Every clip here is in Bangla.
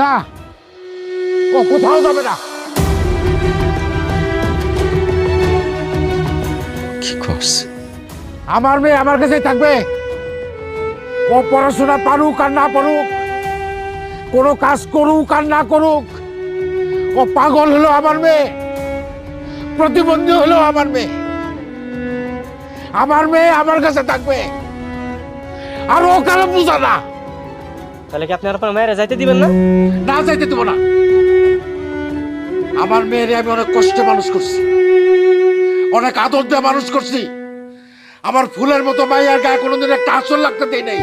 না ও কোথাও যাবে না। কি করছ? আমার মেয়ে আমার কাছেই থাকবে। ও পড়াশোনা পারুক আর না পারুক কোনো কাজ করুক আর না করুক ও পাগল হলো আমার মেয়ে প্রতিবন্ধী হলো আমার মেয়ে। আমার মেয়ে আমার কাছে থাকবে আর ও কারও বুঝা না। তাহলে কি আপনি আর আপনার মায়েরা যাইতে দিবেন না? না যাইতে দেবো না। আমার মেয়েরে আমি অনেক কষ্টে মানুষ করছি। অনেক আদর দিয়ে মানুষ করছি। আমার ফুলের মতো মাইয়ার গায়ে কোনোদিন একটা আসল লাগতে দেই নাই।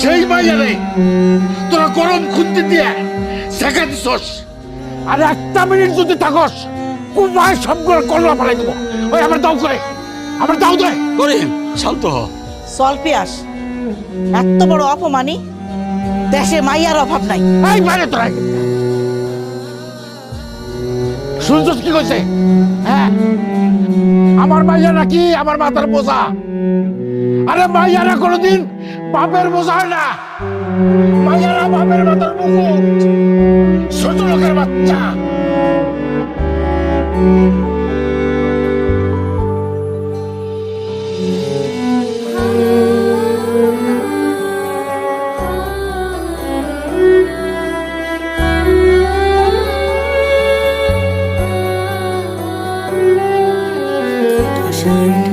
সেই মাইয়ারে তোরা গরম খুঁজতে দিয়ে শেখা দিছস। আর একটা মিনিট যদি থাকস কুমায় সবগুলো কল্লা ফেলাই দেবো। ওই আমার দাও করে আমার দাও দে করিম শান্ত হ। চল পিয়াস এত বড় অপমানি দেশে মাইয়ার অভাব নাই। এই বাইরে তোরা। শুনছিস কি কইছে? হ্যাঁ? আমার মাইয়া নাকি আমার মাথার বোঝা। আরে মাইয়ারা কোনোদিন বাপের বোঝা হয় না। মাইয়ারা বাপের মাথার বুকু ছোট লোকের বাচ্চা। shine.